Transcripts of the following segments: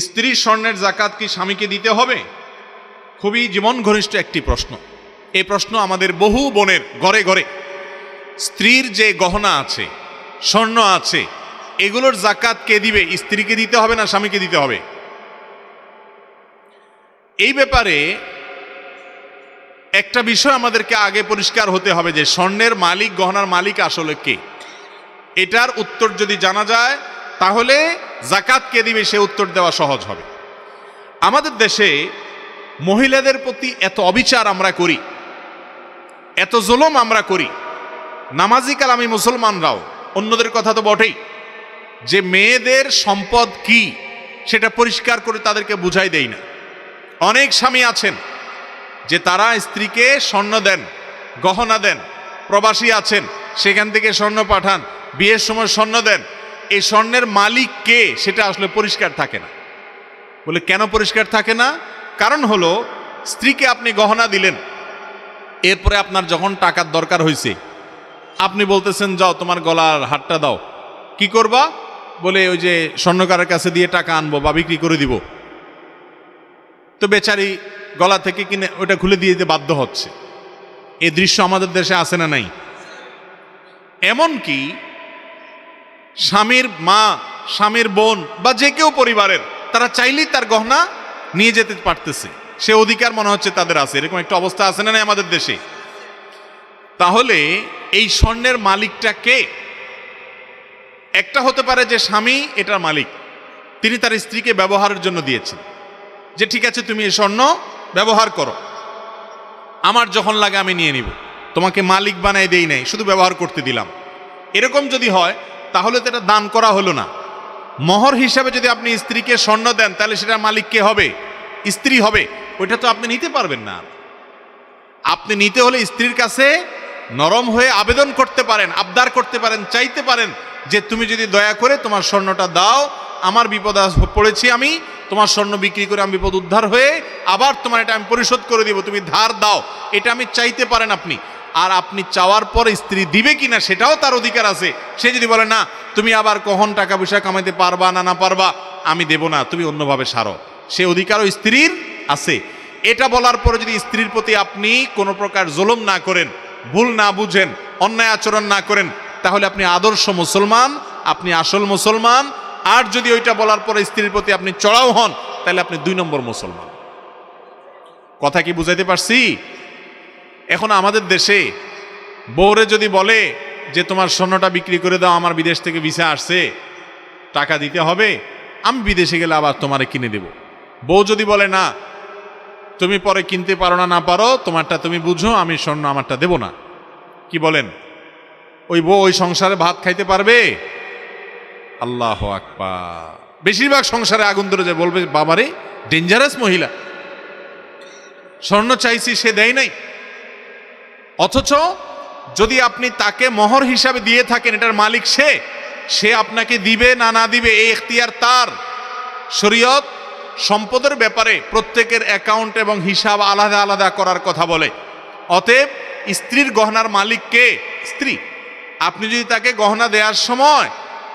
স্ত্রীর স্বর্ণের জাকাত কি স্বামীকে দিতে হবে? খুবই জীবন ঘনিষ্ঠ একটি প্রশ্ন। এই প্রশ্ন আমাদের বহু বোনের ঘরে ঘরে। স্ত্রীর যে গহনা আছে, স্বর্ণ আছে, এগুলোর জাকাত কে দিবে? স্ত্রীকে দিতে হবে না স্বামীকে দিতে হবে? এই ব্যাপারে একটা বিষয় আমাদেরকে আগে পরিষ্কার হতে হবে যে স্বর্ণের মালিক, গহনার মালিক আসলে কে? এটার উত্তর যদি জানা যায় তাহলে জাকাত কে দিবে সে উত্তর দেওয়া সহজ হবে। আমাদের দেশে মহিলাদের প্রতি এত অবিচার আমরা করি, এত জুলুম আমরা করি। নামাজি কালামি মুসলমানরাও, অন্যদের কথা তো বটেই, যে মেয়েদের সম্পদ কি সেটা পরিষ্কার করে তাদেরকে বুঝাই দেই না। অনেক স্বামী আছেন যে তারা স্ত্রীকে স্বর্ণ দেন, গহনা দেন, প্রবাসী আছেন, সেখান থেকে স্বর্ণ পাঠান, বিয়ের সময় স্বর্ণ দেন এই স্বর্ণের মালিক কে? সেটা আসলে পরিষ্কার থাকে না। বলে কেন পরিষ্কার থাকে না? কারণ হলো, স্ত্রীকে আপনি গহনা দিলেন, এরপরে আপনার যখন টাকার দরকার হয়েছে আপনি বলতেছেন, যাও, তোমার গলার হাটটা দাও। কি করবা? বলে ওই যে স্বর্ণকারের কাছে দিয়ে টাকা আনব বা বিক্রি করে দিব। তো বেচারি গলা থেকে কিনে ওটা খুলে দিয়ে দিতে বাধ্য হচ্ছে। এই দৃশ্য আমাদের দেশে আসে না নাই। এমনকি স্বামীর মা, স্বামীর বোন বা যে কেউ পরিবারের, তারা চাইলেই তার গহনা নিয়ে যেতে পারতেছে। সে অধিকার মনে হচ্ছে তাদের আছে। এরকম একটা অবস্থা আছে না আমাদের দেশে? তাহলে এই স্বর্ণের মালিকটা কে? একটা হতে পারে যে স্বামী, এটার মালিক। তিনি তার স্ত্রীকে ব্যবহারের জন্য দিয়েছেন। যে ঠিক আছে, তুমি এই স্বর্ণ ব্যবহার করো। আমার যখন লাগে আমি নিয়ে নিব। তোমাকে মালিক বানাই দেই নাই, শুধু ব্যবহার করতে দিলাম। এরকম যদি হয় তাহলে তো এটা দান করা হলো না। মহর হিসাবে যদি আপনি স্ত্রীকে স্বর্ণ দেন, তাহলে সেটা মালিক কে হবে? স্ত্রী হবে। ওইটা তো আপনি নিতে পারবেন না। আপনি নিতে হলে স্ত্রীর কাছে নরম হয়ে আবেদন করতে পারেন, আবদার করতে পারেন, চাইতে পারেন যে তুমি যদি দয়া করে তোমার স্বর্ণটা দাও, আমার বিপদ পড়েছি আমি, তোমার স্বর্ণ বিক্রি করে আমি বিপদ উদ্ধার হয়ে আবার তোমার এটা আমি পরিশোধ করে দিব, তুমি ধার দাও। এটা আমি চাইতে পারেন আপনি। আর আপনি চাওয়ার পরে স্ত্রী দিবে কিনা সেটাও তার অধিকার আছে। সে যদি বলে, না, তুমি আবার কখন টাকা পয়সা কামাইতে পারবা না না পারবা, আমি দেব না, তুমি অন্যভাবে সারো। সে অধিকারও স্ত্রীর আছে। এটা বলার পরে যদি স্ত্রীর প্রতি আপনি কোনো প্রকার জুলুম না করেন, ভুল না বুঝেন, অন্যায় আচরণ না করেন, তাহলে আপনি আদর্শ মুসলমান, আপনি আসল মুসলমান। আর যদি ওইটা বলার পরে স্ত্রীর প্রতি আপনি চড়াও হন, তাহলে আপনি দুই নম্বর মুসলমান। কথা কি বুঝাইতে পারছি? এখন আমাদের দেশে বউরে যদি বলে যে তোমার স্বর্ণটা বিক্রি করে দাও, আমার বিদেশ থেকে ভিসা আসছে, টাকা দিতে হবে, আমি বিদেশে গেলে আবার তোমারে কিনে দেব। বউ যদি বলে, না, তুমি পরে কিনতে পারো না না পারো, তোমারটা তুমি বুঝো, আমি স্বর্ণ আমারটা দেব না। কি বলেন? ওই বউ ওই সংসারে ভাত খাইতে পারবে? আল্লাহ আকবার। বেশিরভাগ সংসারে আগুন ধরে যায়, বলবে, বাবারে ডেঞ্জারাস মহিলা। স্বর্ণ চাইছি, সে দেয় নাই। অথচ যদি আপনি তাকে মোহর হিসাবে দিয়ে থাকেন, এটার মালিক সে সে আপনাকে দিবে না না দিবে এই এখতিয়ার তার। শরীয়ত সম্পদের ব্যাপারে প্রত্যেকের অ্যাকাউন্ট এবং হিসাব আলাদা আলাদা করার কথা বলে। অতএব স্ত্রীর গহনার মালিক কে? স্ত্রী। আপনি যদি তাকে গহনা দেওয়ার সময়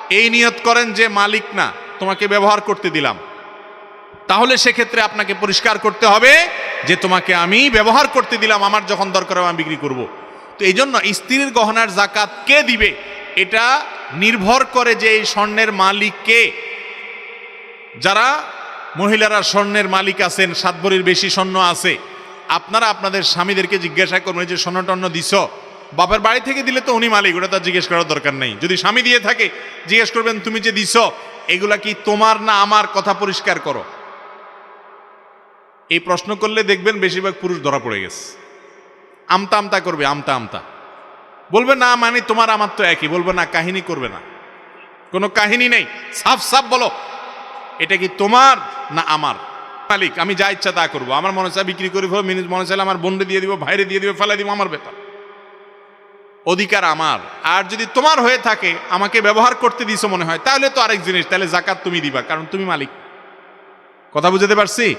এই নিয়ত করেন যে, মালিক না, তোমাকে ব্যবহার করতে দিলাম। তাহলে সেক্ষেত্রে আপনাকে পরিষ্কার করতে হবে যে তোমাকে আমি ব্যবহার করতে দিলাম, আমার যখন দরকার আমি বিক্রি করব। তো এই জন্য স্ত্রীর গহনার জাকাত কে দিবে? এটা নির্ভর করে যে এই স্বর্ণের মালিক কে। যারা মহিলারা স্বর্ণের মালিক আছেন, সাত ভরির বেশি স্বর্ণ আছে, আপনারা আপনাদের স্বামীদেরকে জিজ্ঞাসা করবেন যে স্বর্ণ টর্ণ দিছ? বাপের বাড়ি থেকে দিলে তো উনি মালিক, ওটা তার জিজ্ঞেস করার দরকার নেই। যদি স্বামী দিয়ে থাকে, জিজ্ঞেস করবেন, তুমি যে দিছ, এগুলা কি তোমার না আমার? কথা পরিষ্কার করো। এই প্রশ্ন করলে দেখবেন বেশিরভাগ পুরুষ ধরা পড়ে গেছে। আমতা আমতা করবে, আমতা আমতা। বলবে, না মানে তোমার আমার তো একই। বলবে, না, কাহিনী করবে না। কোনো কাহিনী নেই। সাফ সাফ বলো। এটা কি তোমার না আমার? মালিক, আমি যা ইচ্ছা তা করব। আমার মনে চায় বিক্রি করে মিনিট মনে চাইলে আমার বন্ডে দিয়ে দিব, ভাইরে দিয়ে দিব ফেলে দিব, আমার ব্যাপার অধিকার আমার। আর যদি তোমার হয়ে থাকে, আমাকে ব্যবহার করতে দিছো মনে হয়, তাহলে তো আরেক জিনিস, তাহলে জাকাত তুমি দিবা, কারণ তুমি মালিক। কথা বুঝাতে পারছি?